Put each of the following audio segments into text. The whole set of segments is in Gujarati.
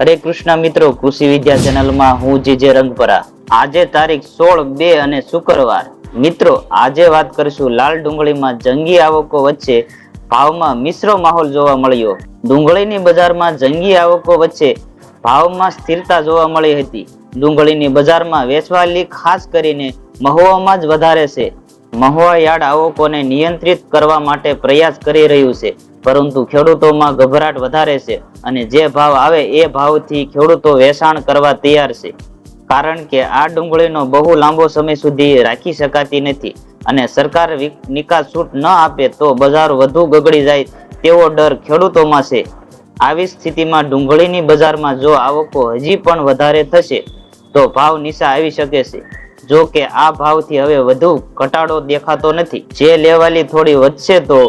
હરે કૃષ્ણ મિત્રો, કૃષિ વિદ્યા ચેનલમાં હું જીજે રંગપરા. આજે તારીખ સોળ બે અને શુક્રવાર. મિત્રો, આજે વાત કરીશું લાલ ડુંગળીમાં જંગી આવકો વચ્ચે ભાવમાં મિશ્ર માહોલ જોવા મળ્યો. ડુંગળીની બજારમાં જંગી આવકો વચ્ચે ભાવમાં સ્થિરતા જોવા મળી હતી. ડુંગળીની બજારમાં વેચવાલી ખાસ કરીને મહુવામાં જ વધારે છે. મહુવા આવકોને નિયંત્રિત કરવા માટે પ્રયાસ કરી રહ્યું છે. પરંતુ ખેડૂતોમાં ગભરાટ વધારે છે અને જે ભાવ આવે એ ભાવથી ખેડૂતો વેચાણ કરવા તૈયાર છે. કારણ કે આ ડુંગળીનો બહુ લાંબો સમય સુધી રાખી શકાતી નથી અને સરકાર નિકાસ છૂટ ન આપે તો બજાર વધુ ગગડી જાય તેવો ડર ખેડૂતોમાં છે. આવી સ્થિતિમાં ડુંગળીની બજારમાં જો આવકો હજી પણ વધારે થશે તો ભાવ નીચા આવી શકે છે. જો કે આ ભાવથી હવે વધુ ઘટાડો દેખાતો નથી. જે લેવાલી થોડી વધશે તો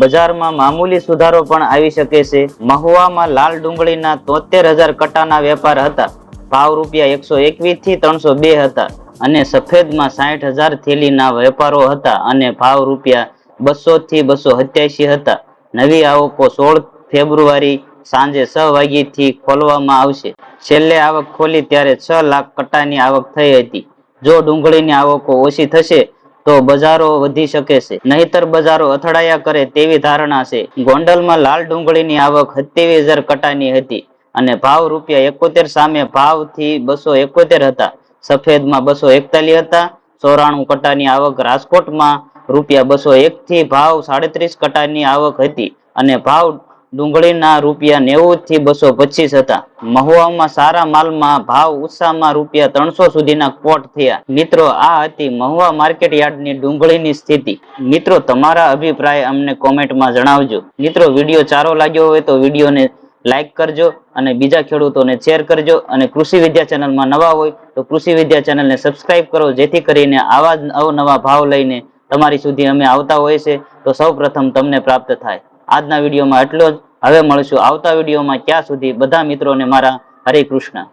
બજારમાં મામૂલી સુધારો પણ આવી શકે છે. મહુવામાં લાલ ડુંગળીના તોતેર હજાર કટાના વેપાર હતા. ભાવ રૂપિયા એકસો એકવીસથી ત્રણસો બે હતા અને સફેદમાં સાઠ હજાર થેલીના વેપારો હતા અને ભાવ રૂપિયા બસો થી બસો સત્યાસી હતા. નવી આવકો સોળ ફેબ્રુઆરી સાંજે છ વાગ્યાથી ખોલવામાં આવશે. છેલ્લે આવક ખોલી ત્યારે છ લાખ કટાની આવક થઈ હતી. જો ડુંગળીની આવકો ઓછી થશે, તો બજારો વધી શકે છે. નહીતર બજારો અથડાયા કરે તેવી ધારણા છે. ગોંડલમાં લાલ ડુંગળીની આવક સત્યાવીસ હજાર કટાની હતી અને ભાવ રૂપિયા એકોતેર સામે ભાવથી બસો એકોતેર હતા. સફેદમાં બસો એકતાલીસ હતા. ચોરાણું કટાની આવક રાજકોટમાં રૂપિયા બસો એક થી ભાવ સાડત્રીસ કટાની આવક હતી અને ભાવ ડુંગળીના રૂપિયા નેવું થી બસો પચીસ હતા. મહુવામાં સારા માલમાં ભાવ ઉત્સાહમાં રૂપિયા ત્રણસો સુધીના કોટ થયા. મિત્રો, આ હતી મહુવા માર્કેટ યાર્ડની ડુંગળીની સ્થિતિ. મિત્રો, તમારા અભિપ્રાય અમને કોમેન્ટમાં જણાવજો. મિત્રો, વીડિયો સારો લાગ્યો હોય તો વિડીયોને લાઇક કરજો અને બીજા ખેડૂતોને શેર કરજો અને કૃષિ વિદ્યા ચેનલમાં નવા હોય તો કૃષિ વિદ્યા ચેનલને સબસ્ક્રાઇબ કરો, જેથી કરીને આવા જ અવનવા ભાવ લઈને તમારી સુધી અમે આવતા હોય છે. તો સૌ પ્રથમ તમને પ્રાપ્ત થાય. આજના વિડીયોમાં એટલો જ. હવે મળશું આવતા વિડીયોમાં. ત્યાં સુધી બધા મિત્રોને મારા હરે કૃષ્ણ.